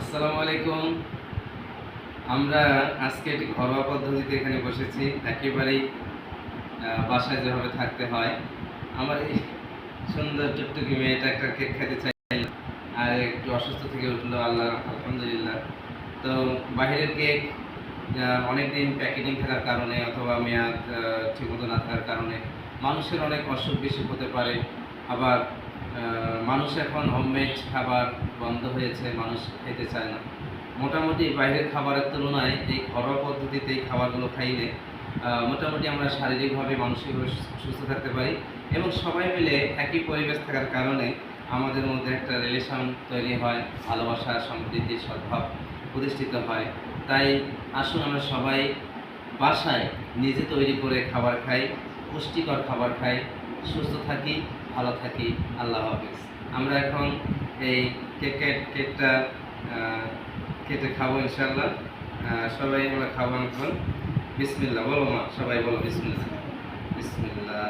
আসসালামু আলাইকুম। আমরা আজকে একটি ঘরোয়া পদ্ধতিতে এখানে বসেছি। একেবারেই বাসায় যেভাবে থাকতে হয়। আমার এই সুন্দর টুকটুকি মেয়েটা একটা কেক খেতে চাই আর একটু অসুস্থ থেকে উঠল, আল্লাহ, আলহামদুলিল্লাহ। তো বাইরের কেক অনেকদিন প্যাকেটিং থাকার কারণে অথবা মেয়াদ ঠিকমতো না থাকার কারণে মানুষের অনেক অসুখ বিসুখ হতে পারে। আবার মানুষ এখন হোমমেড খাবার বন্ধ হয়েছে, মানুষ খেতে চায় না। মোটামুটি বাইরের খাবারের তুলনায় এই ঘরোয়া পদ্ধতিতে এই খাবারগুলো খাইলে মোটামুটি আমরা শারীরিকভাবে মানসিকভাবে সুস্থ থাকতে পারি এবং সবাই মিলে একই পরিবেশ থাকার কারণে আমাদের মধ্যে একটা রিলেশন তৈরি হয়, ভালোবাসা, সম্প্রীতি, সদ্ভাব প্রতিষ্ঠিত হয়। তাই আসুন আমরা সবাই বাসায় নিজে তৈরি করে খাবার খাই, পুষ্টিকর খাবার খাই, সুস্থ থাকি। ভালো থাকি, আল্লাহ হাফিজ। আমরা এখন এই কেকের কেকটা কেটে খাব ইনশাল্লাহ সবাই আমরা খাব এখন। বিসমিল্লা বলো মা, সবাই বলো বিসমিল্লা বিসমিল্লা